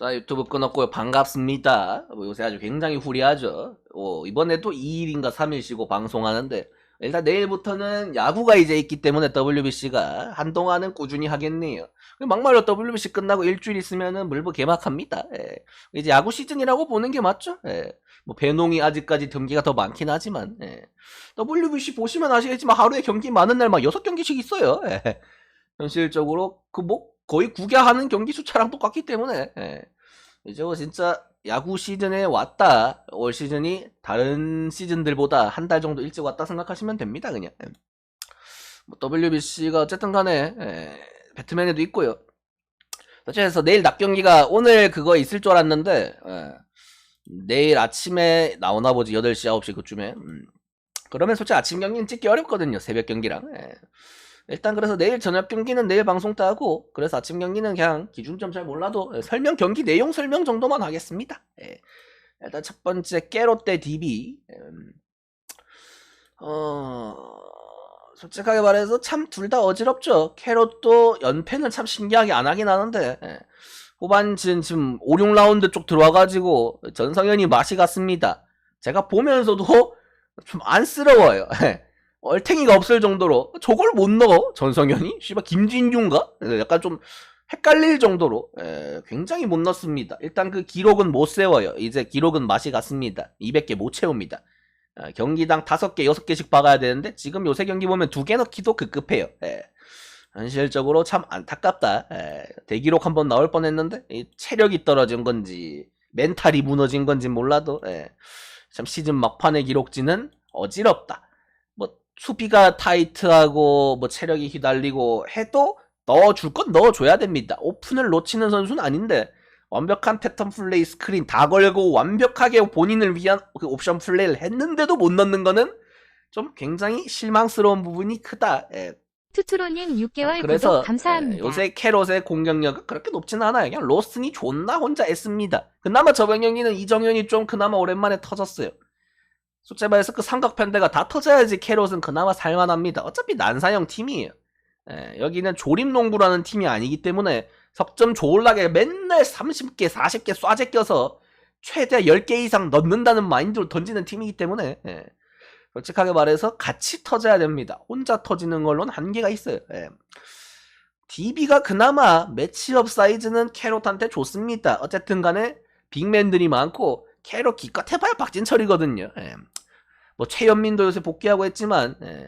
자 유튜브 끊었고요 반갑습니다 뭐 요새 아주 굉장히 후리하죠 어, 이번에도 2일인가 3일 쉬고 방송하는데 일단 내일부터는 야구가 이제 있기 때문에 WBC가 한동안은 꾸준히 하겠네요 막말로 WBC 끝나고 일주일 있으면은 물부 개막합니다 예. 이제 야구 시즌이라고 보는 게 맞죠 예. 뭐 배농이 아직까지 경기가 더 많긴 하지만 예. WBC 보시면 아시겠지만 하루에 경기 많은 날 막 6경기씩 있어요 예. 현실적으로 그뭐 거의 구겨하는 경기 숫자랑 똑같기 때문에 예. 이제 뭐 진짜 야구 시즌에 왔다 올 시즌이 다른 시즌들보다 한 달 정도 일찍 왔다 생각하시면 됩니다 그냥 예. 뭐 WBC가 어쨌든 간에 예, 배트맨에도 있고요 어째서 내일 낮 경기가 오늘 그거 있을 줄 알았는데 예. 내일 아침에 나오나 보지 8시 9시 그쯤에 음. 그러면 솔직히 아침 경기는 찍기 어렵거든요 새벽 경기랑 예. 일단 그래서 내일 저녁 경기는 내일 방송 때 하고 그래서 아침 경기는 그냥 기준점 잘 몰라도 예, 설명 경기 내용 설명 정도만 하겠습니다. 예. 일단 첫 번째 깨롯대 DB 음, 어 솔직하게 말해서 참 둘 다 어지럽죠. 캐롯도 연패는 참 신기하게 안 하긴 하는데 예. 후반진 지금 5, 6라운드 쪽 들어와가지고 전성현이 맛이 갔습니다. 제가 보면서도 좀 안쓰러워요. 예. 얼탱이가 없을 정도로 저걸 못 넣어? 전성현이? 씨발 김진규인가? 약간 좀 헷갈릴 정도로 에, 굉장히 못 넣습니다. 일단 그 기록은 못 세워요. 이제 기록은 맛이 갔습니다. 200개 못 채웁니다. 어, 경기당 5개 6개씩 박아야 되는데 지금 요새 경기 보면 2개 넣기도 급급해요. 에, 현실적으로 참 안타깝다. 에, 대기록 한번 나올 뻔했는데 이 체력이 떨어진 건지 멘탈이 무너진 건지 몰라도 에, 참 시즌 막판의 기록지는 어지럽다. 뭐 수비가 타이트하고 뭐 체력이 휘달리고 해도 넣어줄 건 넣어줘야 됩니다. 오픈을 놓치는 선수는 아닌데 완벽한 패턴 플레이 스크린 다 걸고 완벽하게 본인을 위한 그 옵션 플레이를 했는데도 못 넣는 거는 좀 굉장히 실망스러운 부분이 크다. 예. 투투로님 6개월 그래서 구독 감사합니다. 예, 요새 캐롯의 공격력은 그렇게 높지는 않아요. 그냥 로스턴이 존나 혼자 애씁니다. 그나마 저번 경기는 이정현이 좀 그나마 오랜만에 터졌어요. 솔직히 말해서 그 삼각편대가 다 터져야지 캐롯은 그나마 살만합니다. 어차피 난사형 팀이에요. 예, 여기는 조림농구라는 팀이 아니기 때문에 석점 좋을라게 맨날 30개, 40개 쏴제 껴서 최대 10개 이상 넣는다는 마인드로 던지는 팀이기 때문에 예, 솔직하게 말해서 같이 터져야 됩니다. 혼자 터지는 걸로는 한계가 있어요. 예. DB가 그나마 매치업 사이즈는 캐롯한테 좋습니다. 어쨌든 간에 빅맨들이 많고 캐롯 기껏 해봐야 박진철이거든요. 예. 뭐 최현민도 요새 복귀하고 했지만 예.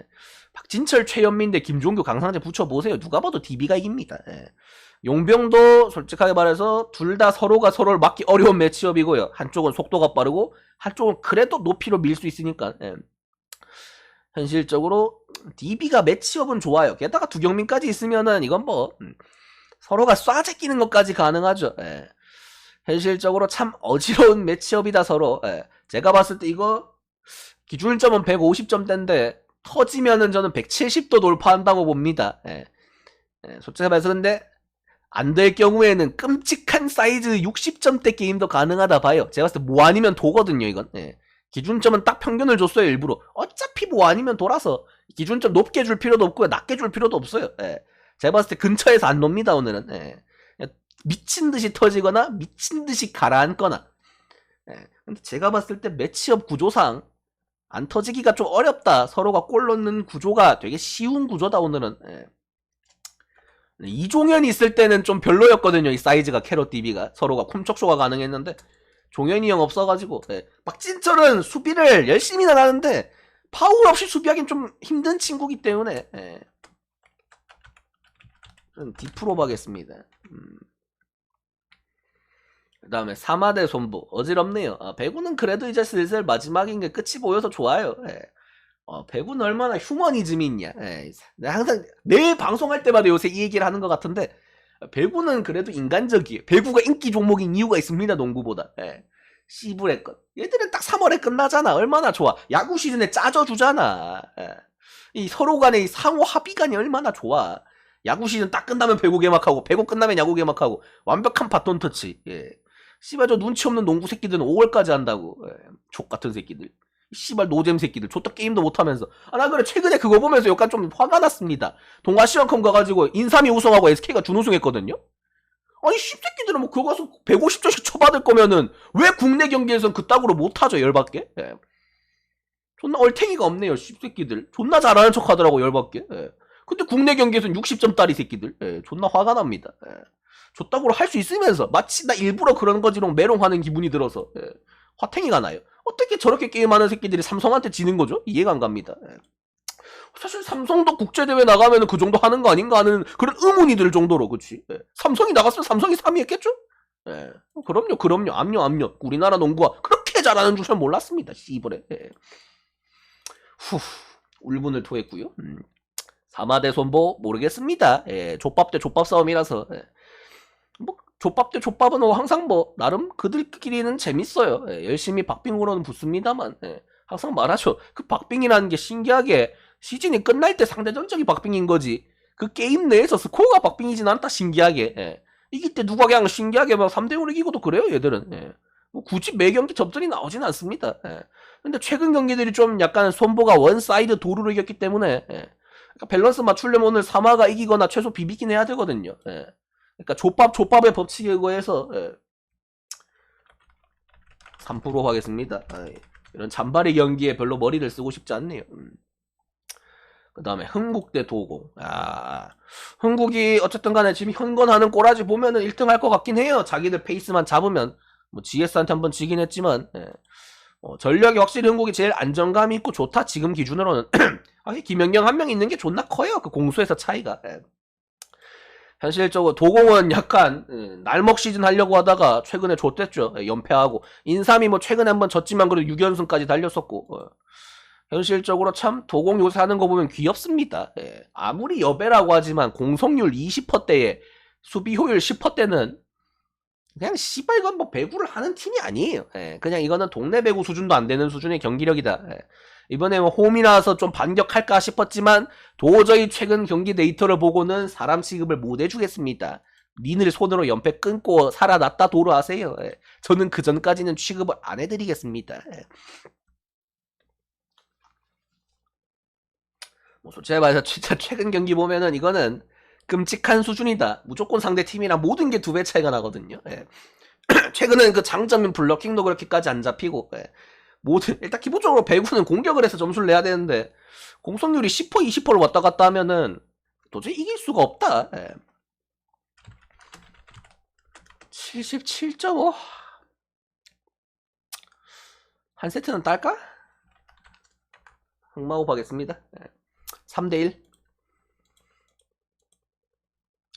박진철, 최현민 대 김종규, 강상재 붙여보세요. 누가 봐도 DB가 이깁니다. 예. 용병도 솔직하게 말해서 둘 다 서로가 서로를 막기 어려운 매치업이고요. 한쪽은 속도가 빠르고 한쪽은 그래도 높이로 밀 수 있으니까 예. 현실적으로 DB가 매치업은 좋아요. 게다가 두경민까지 있으면은 이건 뭐 음, 서로가 쏴제 끼는 것까지 가능하죠. 예. 현실적으로 참 어지러운 매치업이다 서로. 예. 제가 봤을 때 이거 기준점은 150점대인데 터지면은 저는 170도 돌파한다고 봅니다. 예. 예, 솔직히 말해서 근데 안 될 경우에는 끔찍한 사이즈 60점대 게임도 가능하다 봐요. 제가 봤을 때 뭐 아니면 도거든요, 이건. 예. 기준점은 딱 평균을 줬어요, 일부러. 어차피 뭐 아니면 돌아서 기준점 높게 줄 필요도 없고요, 낮게 줄 필요도 없어요. 예. 제가 봤을 때 근처에서 안 놉니다, 오늘은. 예. 미친 듯이 터지거나 미친 듯이 가라앉거나. 예. 근데 제가 봤을 때 매치업 구조상 안 터지기가 좀 어렵다. 서로가 골 넣는 구조가 되게 쉬운 구조다 오늘은. 예. 이종현이 있을 때는 좀 별로였거든요. 이 사이즈가 캐럿 DB가 서로가 콤척쇼가 가능했는데 종현이 형 없어가지고 예. 박진철은 수비를 열심히 나가는데 파울 없이 수비하기는 좀 힘든 친구기 때문에 예. 좀 디프로 하겠습니다. 음. 그 다음에 사마대 손부 어지럽네요. 아, 배구는 그래도 이제 슬슬 마지막인 게 끝이 보여서 좋아요. 예. 어, 배구는 얼마나 휴머니즘이 있냐. 예. 항상 매일 방송할 때마다 요새 이 얘기를 하는 것 같은데 배구는 그래도 인간적이에요. 배구가 인기 종목인 이유가 있습니다. 농구보다. 예. 씨부레 것. 얘들은 딱 3월에 끝나잖아. 얼마나 좋아. 야구 시즌에 짜져주잖아. 예. 이 서로 간의 이 상호 합의간이 얼마나 좋아. 야구 시즌 딱 끝나면 배구 개막하고 배구 끝나면 야구 개막하고 완벽한 바톤 터치. 예. 씨발 저 눈치 없는 농구 새끼들은 5월까지 한다고. 예. 족 같은 새끼들. 씨발 노잼 새끼들. 좆도 게임도 못하면서. 아 나 그래 최근에 그거 보면서 약간 좀 화가 났습니다. 동아시안컵 가가지고 인삼이 우승하고 SK가 준우승했거든요. 아니 씹새끼들은 뭐 그거 가서 150점씩 쳐받을 거면은 왜 국내 경기에선 그따구로 못하죠 열받게 예. 존나 얼탱이가 없네요 씹새끼들 존나 잘하는 척 하더라고 열받게 예. 근데 국내 경기에선 60점 딸이 새끼들 예. 존나 화가 납니다 예. 저따구로 할 수 있으면서 마치 나 일부러 그런 거지롱 메롱하는 기분이 들어서 예. 화탱이가 나요 어떻게 저렇게 게임하는 새끼들이 삼성한테 지는 거죠? 이해가 안 갑니다 예. 사실 삼성도 국제대회 나가면 그 정도 하는 거 아닌가 하는 그런 의문이 들 정도로 그치 예. 삼성이 나갔으면 삼성이 3위 했겠죠? 예. 그럼요 그럼요 압력 압력 우리나라 농구가 그렇게 잘하는 줄 전 몰랐습니다 씨발에 예. 후 울분을 토했고요 음. 사마대 손보 모르겠습니다 예. 족밥 대 족밥 싸움이라서 예. 뭐 족밥 대 족밥은 뭐 항상 뭐 나름 그들끼리는 재밌어요 예. 열심히 박빙으로는 붙습니다만 예. 항상 말하죠 그 박빙이라는 게 신기하게 시즌이 끝날 때 상대전적이 박빙인 거지. 그 게임 내에서 스코어가 박빙이진 않다, 신기하게. 예. 이길 때 누가 그냥 신기하게 막 3대 5로 이기고도 그래요, 얘들은. 예. 뭐 굳이 매 경기 접전이 나오진 않습니다. 예. 근데 최근 경기들이 좀 약간 손보가 원 사이드 도루로 이겼기 때문에, 예. 그러니까 밸런스 맞추려면 오늘 사마가 이기거나 최소 비비긴 해야 되거든요. 예. 그러니까 족밥, 족밥의 법칙에 의거해서, 예. 3% 하겠습니다. 아이, 이런 잔바리 경기에 별로 머리를 쓰고 싶지 않네요. 음. 그 다음에 흥국 대 도공. 아, 흥국이 어쨌든 간에 지금 현건하는 꼬라지 보면은 1등 할 것 같긴 해요. 자기들 페이스만 잡으면. 뭐 GS한테 한번 지긴 했지만, 예. 어, 전력이 확실히 흥국이 제일 안정감이 있고 좋다. 지금 기준으로는. 확실히 김연경 한 명 있는 게 존나 커요. 그 공수에서 차이가. 예. 현실적으로 도공은 약간 예, 날먹 시즌 하려고 하다가 최근에 좆됐죠. 예, 연패하고 인삼이 뭐 최근에 한번 졌지만 그래도 6연승까지 달렸었고 어. 현실적으로 참 도공 요새 하는 거 보면 귀엽습니다. 예. 아무리 여배라고 하지만 공성률 20%대에 수비 효율 10%대는 그냥 씨발 이건 뭐 배구를 하는 팀이 아니에요. 예. 그냥 이거는 동네 배구 수준도 안 되는 수준의 경기력이다. 예. 이번에 뭐 홈이라서 좀 반격할까 싶었지만 도저히 최근 경기 데이터를 보고는 사람 취급을 못 해주겠습니다. 니들 손으로 연패 끊고 살아났다 도로하세요. 예. 저는 그 전까지는 취급을 안 해드리겠습니다. 예. 뭐 솔직히 말해서 진짜 최근 경기 보면은 이거는 끔찍한 수준이다. 무조건 상대 팀이랑 모든 게 두 배 차이가 나거든요. 예. 최근은 그 장점인 블러킹도 그렇게까지 안 잡히고 예. 모든 일단 기본적으로 배구는 공격을 해서 점수를 내야 되는데 공성률이 10% 20%로 왔다 갔다 하면은 도저히 이길 수가 없다. 예. 77.5. 한 세트는 딸까? 흑마호흡 하겠습니다. 예. 3대1.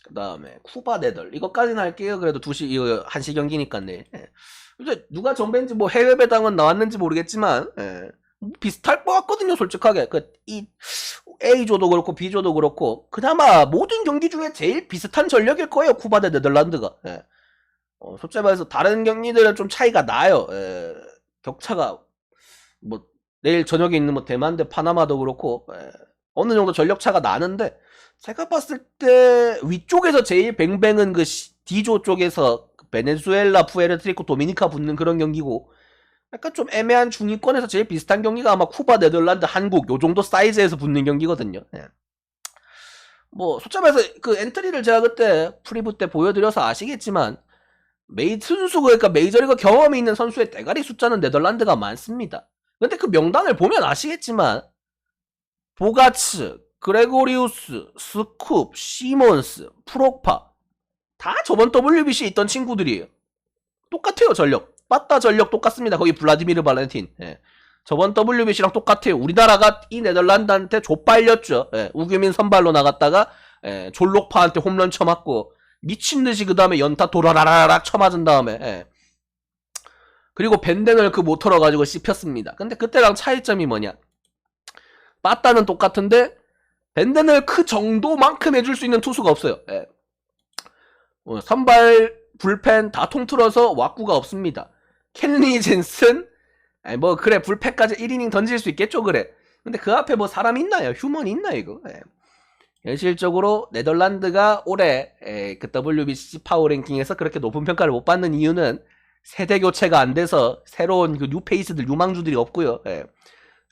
그 다음에 쿠바 네덜. 이거까지는 할게요. 그래도 2시, 이거 1시 경기니까네. 예. 이제 누가 정배인지 뭐 해외 배당은 나왔는지 모르겠지만, 예. 뭐 비슷할 것 같거든요, 솔직하게. 그, 이, A조도 그렇고, B조도 그렇고, 그나마 모든 경기 중에 제일 비슷한 전력일 거예요, 쿠바 대 네덜란드가. 예. 어, 솔직히 말해서 다른 경기들은 좀 차이가 나요. 예. 격차가, 뭐, 내일 저녁에 있는 뭐 대만 대 파나마도 그렇고, 예. 어느 정도 전력 차가 나는데 제가 봤을 때 위쪽에서 제일 뱅뱅은 그 시- D조 쪽에서 베네수엘라, 푸에르트리코, 도미니카 붙는 그런 경기고 약간 좀 애매한 중위권에서 제일 비슷한 경기가 아마 쿠바, 네덜란드, 한국 요 정도 사이즈에서 붙는 경기거든요. 예. 뭐 말해서 그 엔트리를 제가 그때 프리뷰 때 보여드려서 아시겠지만 메이 순수 그러니까 메이저리그 경험이 있는 선수의 대가리 숫자는 네덜란드가 많습니다. 근데 그 명단을 보면 아시겠지만 보가츠, 그레고리우스, 스쿱, 시몬스, 프로파 다 저번 WBC에 있던 친구들이에요. 똑같아요 전력. 빠따 전력 똑같습니다. 거기 블라디미르 발렌틴. 예. 저번 WBC랑 똑같아요. 우리나라가 이 네덜란드한테 좆발렸죠. 예. 우규민 선발로 나갔다가 예. 졸록파한테 홈런 쳐맞고 미친 듯이 그 다음에 연타 도라라라락 쳐맞은 다음에 예. 그리고 벤덴을 그못 털어가지고 씹혔습니다. 근데 그때랑 차이점이 뭐냐? 빠따는 똑같은데 벤덴을 그 정도만큼 해줄 수 있는 투수가 없어요. 예. 어, 선발 불펜 다 통틀어서 왁구가 없습니다. 켄리 젠슨 아니, 뭐 그래 불펜까지 1이닝 던질 수 있겠죠 그래. 근데 그 앞에 뭐 사람 있나요? 휴먼 있나 이거? 예. 현실적으로 네덜란드가 올해 에, 그 WBC 파워 랭킹에서 그렇게 높은 평가를 못 받는 이유는 세대 교체가 안 돼서 새로운 그 뉴페이스들 유망주들이 없고요. 예.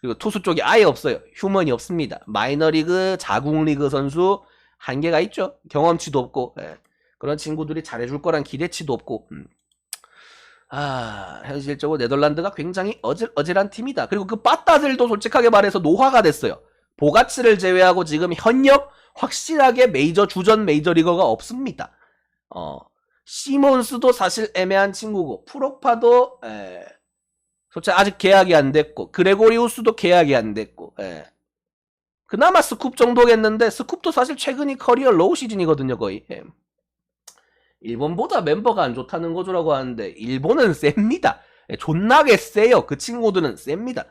그리고 투수 쪽이 아예 없어요. 휴먼이 없습니다. 마이너리그, 자국리그 선수 한계가 있죠. 경험치도 없고. 예. 그런 친구들이 잘해줄 거란 기대치도 없고 음. 아 현실적으로 네덜란드가 굉장히 어질, 어질한 팀이다. 그리고 그 빠따들도 솔직하게 말해서 노화가 됐어요. 보가츠를 제외하고 지금 현역 확실하게 메이저 주전 메이저리거가 없습니다. 어 시몬스도 사실 애매한 친구고 프로파도 에, 솔직히 아직 계약이 안 됐고 그레고리우스도 계약이 안 됐고 예. 그나마 스쿱 정도겠는데 스쿱도 사실 최근이 커리어 로우 시즌이거든요 거의. 예. 일본보다 멤버가 안 좋다는 거죠라고 하는데 일본은 셉니다. 예, 존나게 세요. 그 친구들은 셉니다.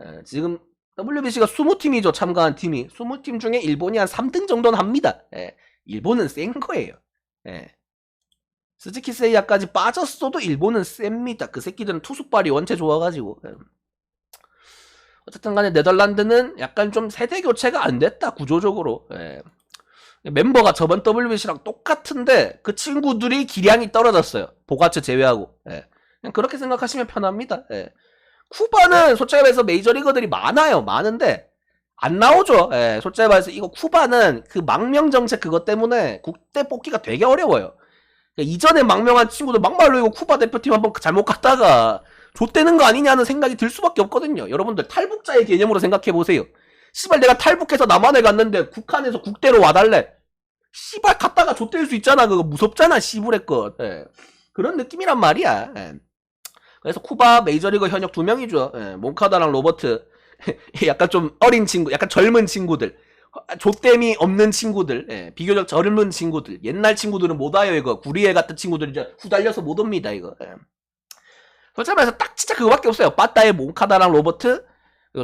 예, 지금 WBC가 20팀이죠 참가한 팀이. 20팀 중에 일본이 한 3등 정도는 합니다. 예, 일본은 센 거예요. 예. 스즈키 세이야까지 빠졌어도 일본은 셉니다. 그 새끼들은 투수발이 원체 좋아가지고. 예. 어쨌든 간에 네덜란드는 약간 좀 세대 교체가 안 됐다, 구조적으로. 예. 멤버가 저번 WBC랑 똑같은데 그 친구들이 기량이 떨어졌어요. 보가츠 제외하고. 예. 그냥 그렇게 생각하시면 편합니다. 예. 쿠바는 솔직히 말해서 메이저리거들이 많아요. 많은데 안 나오죠. 예. 솔직히 말해서 이거 쿠바는 그 망명 정책 그것 때문에 국대 뽑기가 되게 어려워요. 그러니까 이전에 망명한 친구들 막말로 이거 쿠바 대표팀 한번 잘못 갔다가 좆되는 거 아니냐는 생각이 들 수밖에 없거든요. 여러분들 탈북자의 개념으로 생각해 보세요. 씨발 내가 탈북해서 남한에 갔는데 북한에서 국대로 와달래. 씨발 갔다가 좆될 수 있잖아. 그거 무섭잖아. 씨부레 것. 예. 그런 느낌이란 말이야. 예. 그래서 쿠바 메이저리그 현역 두 명이죠. 예. 몬카다랑 로버트. 약간 좀 어린 친구, 약간 젊은 친구들. 좆댐이 없는 친구들, 예, 비교적 젊은 친구들, 옛날 친구들은 못 와요, 이거. 구리에 같은 친구들 이제 후달려서 못 옵니다, 이거. 예. 솔직히 말해서 딱 진짜 그거밖에 없어요. 빠따의 몬카다랑 로버트,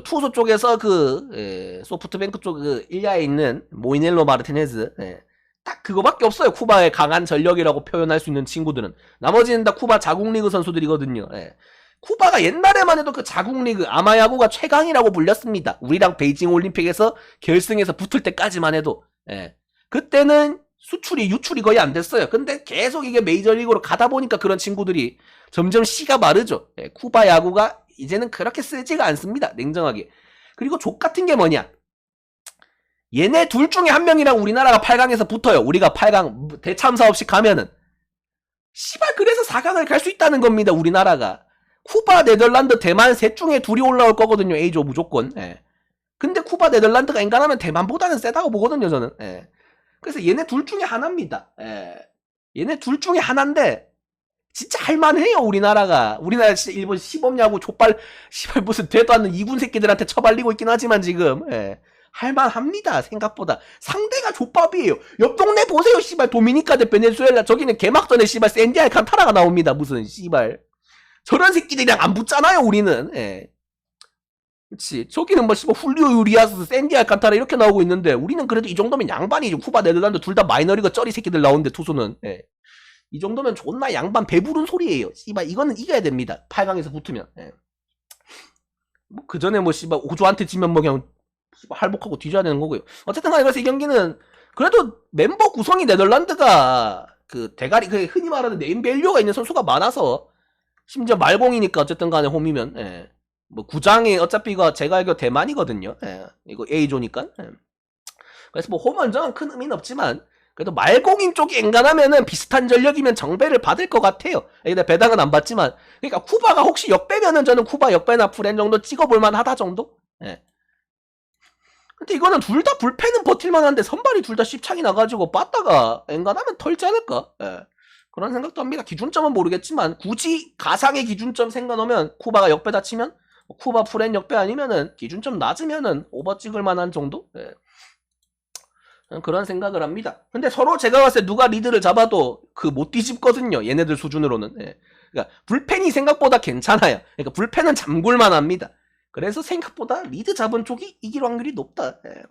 투소 쪽에서 그, 예, 소프트뱅크 쪽 그, 일야에 있는 모이넬로 마르티네즈, 예. 딱 그거밖에 없어요. 쿠바의 강한 전력이라고 표현할 수 있는 친구들은. 나머지는 다 쿠바 자국리그 선수들이거든요. 예. 쿠바가 옛날에만 해도 그 자국리그 아마야구가 최강이라고 불렸습니다. 우리랑 베이징 올림픽에서 결승에서 붙을 때까지만 해도 예. 그때는 수출이 유출이 거의 안 됐어요. 근데 계속 이게 메이저리그로 가다 보니까 그런 친구들이 점점 씨가 마르죠. 예. 쿠바 야구가 이제는 그렇게 세지가 않습니다. 냉정하게. 그리고 족 같은 게 뭐냐? 얘네 둘 중에 한 명이랑 우리나라가 8강에서 붙어요. 우리가 8강 대참사 없이 가면은 씨발 그래서 4강을 갈 수 있다는 겁니다. 우리나라가. 쿠바, 네덜란드, 대만 셋 중에 둘이 올라올 거거든요. A조 무조건. 예. 근데 쿠바, 네덜란드가 인간하면 대만보다는 세다고 보거든요. 저는. 예. 그래서 얘네 둘 중에 하나입니다. 예. 얘네 둘 중에 하나인데 진짜 할만해요. 우리나라가. 우리나라 진짜 일본 시범야구 족발 시발 무슨 되도 않는 이군 새끼들한테 처발리고 있긴 하지만 지금. 예. 할만합니다. 생각보다 상대가 족밥이에요. 옆 동네 보세요. 씨발 도미니카 대 베네수엘라 저기는 개막전에 씨발 샌디 알칸타라가 나옵니다. 무슨 씨발. 저런 새끼들이랑 안 붙잖아요, 우리는. 예. 그치. 저기는 뭐, 씨발, 훌리오 유리아스, 샌디 알칸타라 이렇게 나오고 있는데, 우리는 그래도 이 정도면 양반이죠. 쿠바, 네덜란드 둘 다 마이너리그 쩌리 새끼들 나오는데, 투수는. 예. 이 정도면 존나 양반 배부른 소리예요. 씨발, 이거는 이겨야 됩니다. 8강에서 붙으면. 예. 뭐, 그 전에 뭐, 씨발, 오조한테 지면 뭐, 그냥, 씨발, 할복하고 뒤져야 되는 거고요. 어쨌든 간에 그래서 이 경기는, 그래도 멤버 구성이 네덜란드가, 그, 대가리, 그, 흔히 말하는 네임 밸류가 있는 선수가 많아서, 심지어 말공이니까 어쨌든 간에 홈이면 예. 뭐 구장이 어차피 이거 제가 알기로 대만이거든요. 예. 이거 A조니까. 예. 그래서 뭐 홈 원정은 큰 의미는 없지만 그래도 말공인 쪽이 엔간하면은 비슷한 전력이면 정배를 받을 것 같아요. 근데 배당은 안 받지만 그러니까 쿠바가 혹시 역배면은 저는 쿠바 역배나 프렌 정도 찍어볼 만하다 정도. 예. 근데 이거는 둘 다 불패는 버틸 만한데 선발이 둘 다 씹창이 나가지고 빠따가 엔간하면 털지 않을까? 예. 그런 생각도 합니다. 기준점은 모르겠지만 굳이 가상의 기준점 생각하면 쿠바가 역배 다 치면 쿠바 프렌 역배 아니면은 기준점 낮으면은 오버 찍을 만한 정도? 예. 그런 생각을 합니다. 근데 서로 제가 봤을 때 누가 리드를 잡아도 그 못 뒤집거든요. 얘네들 수준으로는. 예. 그러니까 불펜이 생각보다 괜찮아요. 그러니까 불펜은 잠글만 합니다. 그래서 생각보다 리드 잡은 쪽이 이길 확률이 높다. 예.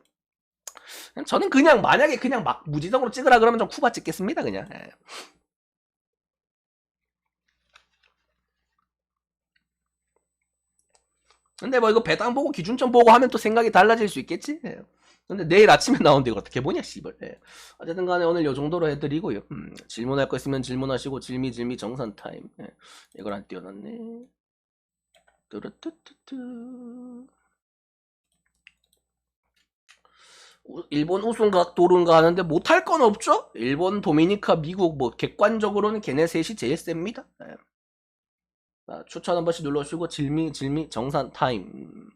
저는 그냥 만약에 그냥 막 무지성으로 찍으라 그러면 좀 쿠바 찍겠습니다. 그냥. 예. 근데 뭐 이거 배당 보고 기준점 보고 하면 또 생각이 달라질 수 있겠지? 네. 근데 내일 아침에 나온데 이걸 어떻게 보냐, 씨발. 예. 어쨌든 간에 오늘 요 정도로 해드리고요. 음, 질문할 거 있으면 질문하시고, 질미, 질미, 정산 타임. 예. 이걸 안 띄워놨네. 뚜루뚜뚜뚜. 일본 우승각 도른가 하는데 못할 건 없죠? 일본, 도미니카, 미국 뭐 객관적으로는 걔네 셋이 제일 셉니다. 예. 추천 한 번씩 눌러주시고 질미 질미 정산 타임.